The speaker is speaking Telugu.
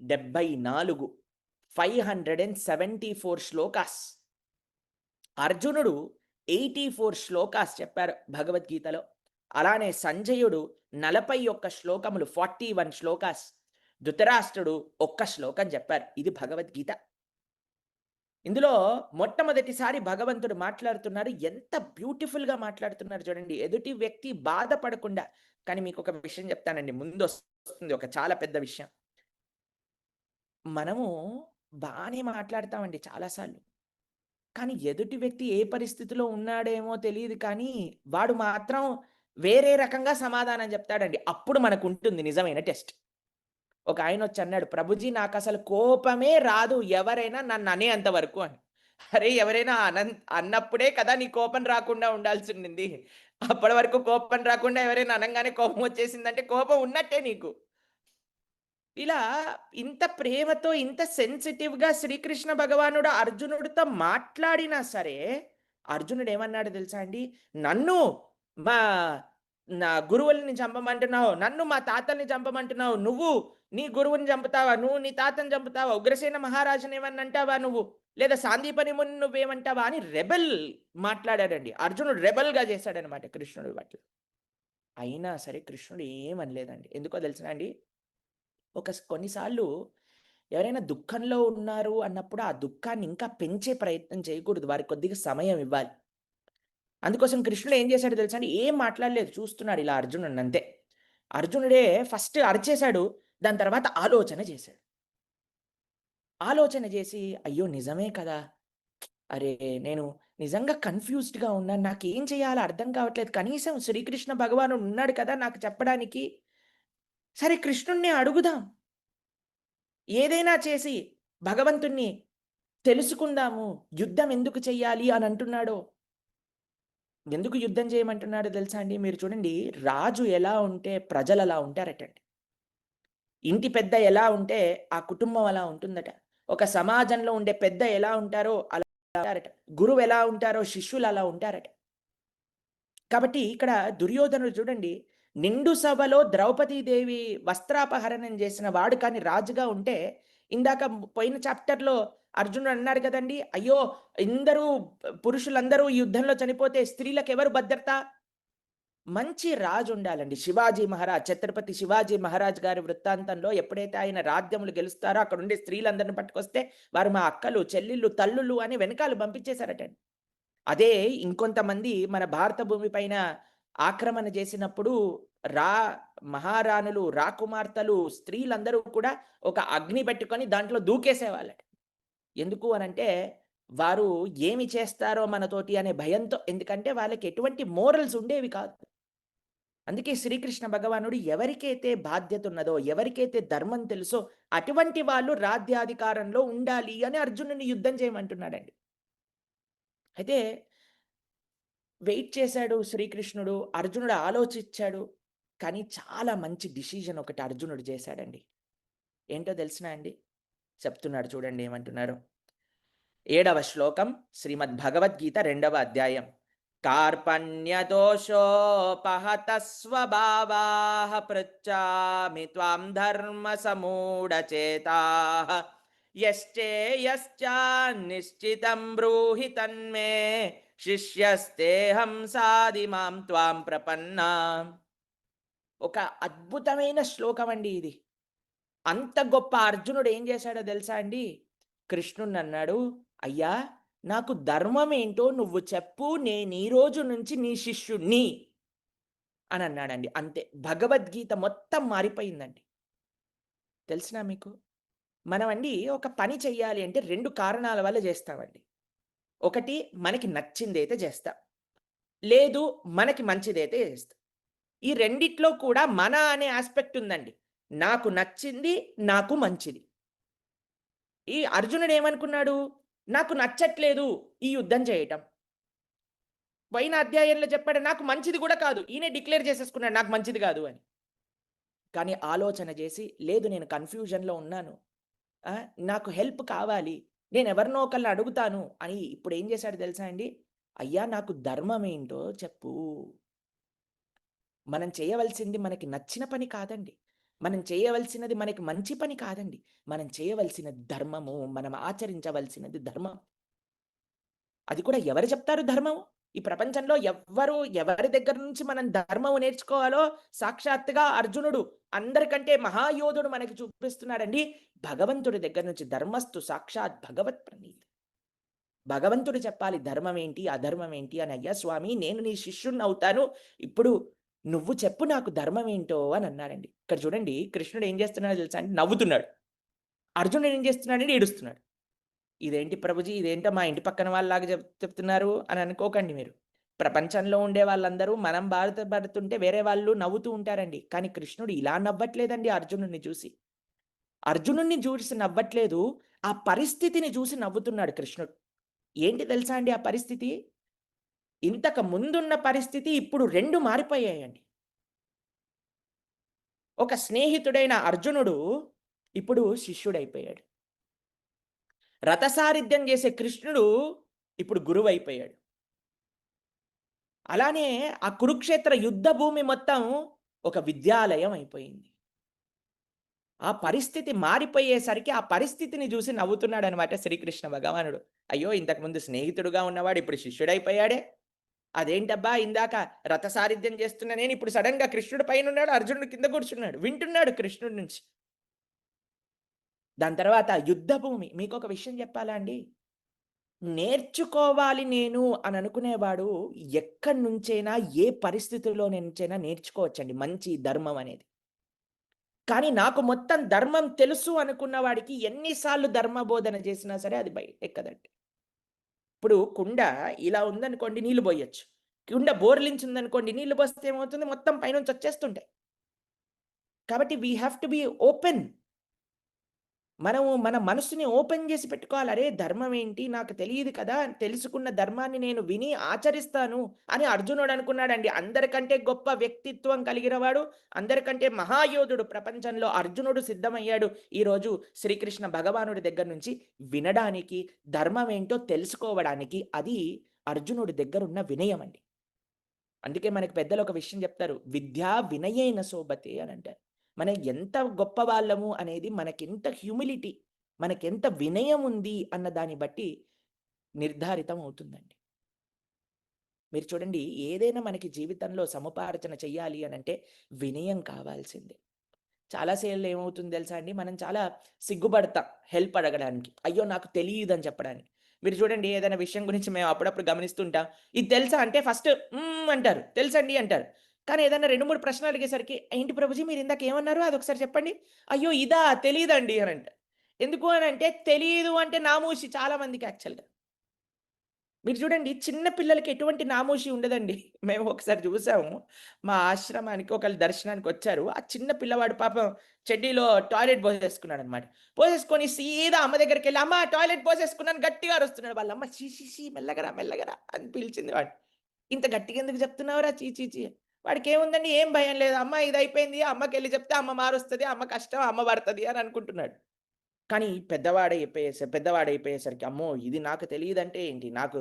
డెబ్బై నాలుగు five hundred and seventy four shlokas. అర్జునుడు ఎయిటీ ఫోర్ శ్లోకాస్ చెప్పారు భగవద్గీతలో. అలానే సంజయుడు నలభై ఒక్క శ్లోకములు ఫార్టీ వన్ శ్లోకాస్. ధృతరాష్ట్రుడు ఒక్క శ్లోకం చెప్పారు. ఇది భగవద్గీత. ఇందులో మొట్టమొదటిసారి భగవంతుడు మాట్లాడుతున్నారు. ఎంత బ్యూటిఫుల్గా మాట్లాడుతున్నారు చూడండి. ఎదుటి వ్యక్తి బాధపడకుండా. కానీ మీకు ఒక విషయం చెప్తానండి. ముందు వస్తుంది ఒక చాలా పెద్ద విషయం. మనము బాగానే మాట్లాడతామండి చాలాసార్లు కానీ ఎదుటి వ్యక్తి ఏ పరిస్థితిలో ఉన్నాడేమో తెలియదు కానీ వాడు మాత్రం వేరే రకంగా సమాధానం చెప్తాడండి. అప్పుడు మనకు ఉంటుంది నిజమైన టెస్ట్. ఒక ఆయన వచ్చి అన్నాడు ప్రభుజీ నాకు అసలు కోపమే రాదు ఎవరైనా నన్ను అనేంత వరకు అని. అరే ఎవరైనా అన అన్నప్పుడే కదా నీ కోపం రాకుండా ఉండాల్సి ఉండింది అప్పటి వరకు కోపం రాకుండా ఎవరైనా అనగానే కోపం వచ్చేసిందంటే కోపం ఉన్నట్టే నీకు. ఇలా ఇంత ప్రేమతో ఇంత సెన్సిటివ్గా శ్రీకృష్ణ భగవానుడు అర్జునుడితో మాట్లాడినా సరే అర్జునుడు ఏమన్నాడు తెలుసా అండి? నన్ను మా నా గురువుల్ని చంపమంటున్నావు నన్ను మా తాతల్ని చంపమంటున్నావు నువ్వు నీ గురువుని చంపుతావా నువ్వు నీ తాతని చంపుతావా ఉగ్రసేన మహారాజుని ఏమన్నా అంటావా నువ్వు లేదా సాందీపని ముని నువ్వేమంటావా అని రెబల్ మాట్లాడాడండి. అర్జునుడు రెబల్గా చేశాడనమాట కృష్ణుడు వాటిలో అయినా సరే కృష్ణుడు ఏమనలేదండి. ఎందుకో తెలిసిన అండి? ఒక కొన్నిసార్లు ఎవరైనా దుఃఖంలో ఉన్నారు అన్నప్పుడు ఆ దుఃఖాన్ని ఇంకా పెంచే ప్రయత్నం చేయకూడదు. వారికి కొద్దిగా సమయం ఇవ్వాలి. అందుకోసం కృష్ణుడు ఏం చేశాడు తెలుసా అండి? ఏం మాట్లాడలేదు. చూస్తున్నాడు ఇలా అర్జునుడు అంతే. అర్జునుడే ఫస్ట్ అరిచేశాడు. దాని తర్వాత ఆలోచన చేశాడు. ఆలోచన చేసి అయ్యో! నిజమే కదా! అరే! నేను నిజంగా కన్ఫ్యూజ్డ్గా ఉన్నాను. నాకు ఏం చేయాలో అర్థం కావట్లేదు. కనీసం శ్రీకృష్ణ భగవానుడు ఉన్నాడు కదా నాకు చెప్పడానికి. సరే కృష్ణుణ్ణి అడుగుదాం. ఏదైనా చేసి భగవంతుణ్ణి తెలుసుకుందాము యుద్ధం ఎందుకు చెయ్యాలి అని అంటున్నాడో. ఎందుకు యుద్ధం చేయమంటున్నాడో తెలుసా అండి? మీరు చూడండి రాజు ఎలా ఉంటే ప్రజలు అలా ఉంటారటండి. ఇంటి పెద్ద ఎలా ఉంటే ఆ కుటుంబం అలా ఉంటుందట. ఒక సమాజంలో ఉండే పెద్ద ఎలా ఉంటారో అలా ఉంటారట. గురువు ఎలా ఉంటారో శిష్యులు అలా ఉంటారట. కాబట్టి ఇక్కడ దుర్యోధనుడు చూడండి నిండు సభలో ద్రౌపదీదేవి వస్త్రాపహరణం చేసిన వాడు కానీ రాజుగా ఉంటే ఇందాక పోయిన చాప్టర్లో అర్జునుడు అన్నాడు కదండి అయ్యో ఇందరూ పురుషులందరూ ఈ యుద్ధంలో చనిపోతే స్త్రీలకు ఎవరు భద్రత? మంచి రాజు ఉండాలండి శివాజీ మహారాజ్ ఛత్రపతి శివాజీ మహారాజ్ గారి వృత్తాంతంలో ఎప్పుడైతే ఆయన రాజ్యములు గెలుస్తారో అక్కడ ఉండే స్త్రీలందరిని పట్టుకొస్తే వారు మా అక్కలు చెల్లిళ్ళు తల్లులు అని వెనకాల పంపించేశారటండి. అదే ఇంకొంతమంది మన భారత భూమి పైన ఆక్రమణ చేసినప్పుడు రా మహారాణులు రాకుమార్తెలు స్త్రీలందరూ కూడా ఒక అగ్ని పెట్టుకొని దాంట్లో దూకేసేవాళ్ళట. ఎందుకు అనంటే వారు ఏమి చేస్తారో మనతోటి అనే భయంతో ఎందుకంటే వాళ్ళకి ఎటువంటి మోరల్స్ ఉండేవి కాదు. అందుకే శ్రీకృష్ణ భగవానుడు ఎవరికైతే బాధ్యత ఉన్నదో ఎవరికైతే ధర్మం తెలుసో అటువంటి వాళ్ళు రాజ్యాధికారంలో ఉండాలి అని అర్జునుని యుద్ధం చేయమంటున్నాడండి. అయితే వెయిట్ చేశాడు శ్రీకృష్ణుడు అర్జునుడు ఆలోచించాడు. కానీ చాలా మంచి డిసిజన్ ఒకటి అర్జునుడు చేశాడండి. ఏంటో తెలిసినా అండి? చెప్తున్నాడు చూడండి ఏమంటున్నారు ఏడవ శ్లోకం శ్రీమద్ భగవద్గీత రెండవ అధ్యాయం. కార్పణ్యదోషోపహత స్వభావా పృచ్చామి త్వాం ధర్మ సమూఢచేతా యశ్చేయశ్చాన్నిశ్చితం బ్రూహి తన్మే శిష్యస్తేహం సాది మాం త్వాం ప్రపన్న. ఒక అద్భుతమైన శ్లోకం అండి ఇది. అంత గొప్ప అర్జునుడు ఏం చేశాడో తెలుసా అండి? కృష్ణుడు అన్నాడు అయ్యా నాకు ధర్మం ఏంటో నువ్వు చెప్పు నేను ఈ రోజు నుంచి నీ శిష్యుణ్ణి అని అన్నాడండి. అంతే భగవద్గీత మొత్తం మారిపోయిందండి. తెలిసినా మీకు? మనం అండి ఒక పని చెయ్యాలి అంటే రెండు కారణాల వల్ల చేస్తామండి. ఒకటి మనకి నచ్చిందైతే చేస్తా. లేదు మనకి మంచిదైతే చేస్తా. ఈ రెండిట్లో కూడా మన అనే ఆస్పెక్ట్ ఉందండి. నాకు నచ్చింది నాకు మంచిది. ఈ అర్జునుడు ఏమనుకున్నాడు? నాకు నచ్చట్లేదు ఈ యుద్ధం చేయటం. పైన అధ్యాయంలో చెప్పాడు నాకు మంచిది కూడా కాదు. ఈయనే డిక్లేర్ చేసేసుకున్నాడు నాకు మంచిది కాదు అని. కానీ ఆలోచన చేసి లేదు నేను కన్ఫ్యూజన్లో ఉన్నాను. నాకు హెల్ప్ కావాలి. నేను ఎవరినో ఒకళ్ళని అడుగుతాను అని ఇప్పుడు ఏం చేశాడు తెలుసా అండి అయ్యా నాకు ధర్మం ఏంటో చెప్పు మనం చేయవలసింది మనకి నచ్చిన పని కాదండి మనం చేయవలసినది మనకి మంచి పని కాదండి. మనం చేయవలసినది ధర్మము. మనం ఆచరించవలసినది ధర్మం. అది కూడా ఎవరు చెప్తారు ధర్మము ఈ ప్రపంచంలో ఎవ్వరు ఎవరి దగ్గర నుంచి మనం ధర్మం నేర్చుకోవాలో సాక్షాత్తుగా అర్జునుడు అందరికంటే మహాయోధుడు మనకి చూపిస్తున్నాడండి. భగవంతుడి దగ్గర నుంచి ధర్మస్తు సాక్షాత్ భగవత్ ప్రణీత్. భగవంతుడు చెప్పాలి ధర్మం ఏంటి? అధర్మం ఏంటి? అని అయ్యా స్వామి నేను నీ శిష్యుడినవుతాను. ఇప్పుడు నువ్వు చెప్పు నాకు ధర్మం ఏంటో అని అన్నాడండి. ఇక్కడ చూడండి కృష్ణుడు ఏం చేస్తున్నాడో తెలుసా అండి? నవ్వుతున్నాడు. అర్జునుడు ఏం చేస్తున్నాడని ఏడుస్తున్నాడు. ఇదేంటి ప్రభుజీ ఇదేంటో మా ఇంటి పక్కన వాళ్ళలాగా చెప్ చెప్తున్నారు అని అనుకోకండి మీరు. ప్రపంచంలో ఉండే వాళ్ళందరూ మనం బాధపడుతుంటే వేరే వాళ్ళు నవ్వుతూ ఉంటారండి. కానీ కృష్ణుడు ఇలా నవ్వట్లేదండి అర్జునుడిని చూసి. అర్జునుడిని చూసి నవ్వట్లేదు. ఆ పరిస్థితిని చూసి నవ్వుతున్నాడు కృష్ణుడు. ఏంటి తెలుసా అండి ఆ పరిస్థితి? ఇంతకు ముందున్న పరిస్థితి ఇప్పుడు రెండు మారిపోయాయండి. ఒక స్నేహితుడైన అర్జునుడు ఇప్పుడు శిష్యుడైపోయాడు. రథసారిధ్యం చేసే కృష్ణుడు ఇప్పుడు గురువైపోయాడు. అలానే ఆ కురుక్షేత్ర యుద్ధ భూమి మొత్తం ఒక విద్యాలయం అయిపోయింది. ఆ పరిస్థితి మారిపోయేసరికి ఆ పరిస్థితిని చూసి నవ్వుతున్నాడనమాట శ్రీకృష్ణ భగవానుడు. అయ్యో! ఇంతకుముందు స్నేహితుడుగా ఉన్నవాడు ఇప్పుడు శిష్యుడైపోయాడే. అదేంటబ్బా! ఇందాక రథసారిధ్యం చేస్తున్న నేను ఇప్పుడు సడన్గా కృష్ణుడు పైనున్నాడు. అర్జునుడు కింద కూర్చున్నాడు. వింటున్నాడు కృష్ణుడి నుంచి. దాని తర్వాత యుద్ధభూమి మీకు మీకొక విషయం చెప్పాలా అండి? నేర్చుకోవాలి నేను అని అనుకునేవాడు ఎక్కడి నుంచైనా, ఏ పరిస్థితుల్లో నుంచైనా నేర్చుకోవచ్చండి మంచి ధర్మం అనేది. కానీ నాకు మొత్తం ధర్మం తెలుసు అనుకున్న వాడికి ఎన్నిసార్లు ధర్మ బోధన చేసినా సరే అది బయట ఎక్కదండి ఇప్పుడు కుండ ఇలా ఉందనుకోండి నీళ్ళు పోయొచ్చు. కుండ బోర్లించి ఉందనుకోండి నీళ్ళు పోస్తే ఏమవుతుంది మొత్తం పైనుంచి వచ్చేస్తుంటాయి. కాబట్టి we have to be open. మనము మన మనసుని ఓపెన్ చేసి పెట్టుకోవాలి. అరే! ధర్మం ఏంటి? నాకు తెలియదు కదా! తెలుసుకున్న ధర్మాన్ని నేను విని ఆచరిస్తాను అని అర్జునుడు అనుకున్నాడండి. అందరికంటే గొప్ప వ్యక్తిత్వం కలిగినవాడు, అందరికంటే మహాయోధుడు ప్రపంచంలో అర్జునుడు సిద్ధమయ్యాడు. ఈరోజు శ్రీకృష్ణ భగవానుడి దగ్గర నుంచి వినడానికి, ధర్మం ఏంటో తెలుసుకోవడానికి. అది అర్జునుడి దగ్గరున్న వినయం అండి. అందుకే మనకి పెద్దలు ఒక విషయం చెప్తారు. విద్యా వినయేన శోభతే అని అంటారు. మనం ఎంత గొప్ప వాళ్ళము అనేది మనకెంత హ్యూమిలిటీ, మనకెంత వినయం ఉంది అన్న దాన్ని బట్టి నిర్ధారితం అవుతుందండి. మీరు చూడండి ఏదైనా మనకి జీవితంలో సముపార్జన చెయ్యాలి అంటే వినయం కావాల్సిందే. చాలా సార్లు ఏమవుతుంది తెలుసా అండి? మనం చాలా సిగ్గుపడతాం హెల్ప్ అడగడానికి. అయ్యో! నాకు తెలియదు అని చెప్పడానికి. మీరు చూడండి ఏదైనా విషయం గురించి మేము అప్పుడప్పుడు గమనిస్తుంటాం. ఇది తెలుసా అంటే ఫస్ట్ అంటారు. తెలుసండి అంటారు. కానీ ఏదైనా 2, 3 ప్రశ్నలు అడిగేసరికి ఏంటి ప్రభుజీ మీరు ఇందాక ఏమన్నారు? అది ఒకసారి చెప్పండి. అయ్యో! ఇదా తెలియదండి అని అంట ఎందుకు అని అంటే తెలియదు అంటే నామూషి చాలా మందికి యాక్చువల్‌గా. మీరు చూడండి చిన్న పిల్లలకి ఎటువంటి నామోషి ఉండదండి. మేము ఒకసారి చూసాము. మా ఆశ్రమానికి ఒకళ్ళు దర్శనానికొచ్చారు. ఆ చిన్న పిల్లవాడు పాపం చెడ్డీలో టాయిలెట్ పోసేసుకున్నాడు అనమాట పోసేసుకొని సీదా అమ్మ దగ్గరికి వెళ్ళి అమ్మ టాయిలెట్ పోసేసుకున్నాను గట్టిగా అరుస్తున్నాడు. వాళ్ళ అమ్మ ఛీ! మెల్లగరా మెల్లగరా అని పిలిచింది వాడు ఇంత గట్టిగా ఎందుకు చెప్తున్నావురా ఛీ! వాడికి ఏముందండి వాడికేముందండి ఏం భయం లేదు. అమ్మ ఇది అయిపోయింది అమ్మకెళ్ళి చెప్తే అమ్మ మారుస్తుంది అమ్మ కష్టం అమ్మ పడతది అని అనుకుంటున్నాడు. కానీ పెద్దవాడైపోయేస పెద్దవాడైపోయేసరికి అమ్మో! ఇది నాకు తెలియదంటే ఏంటి? నాకు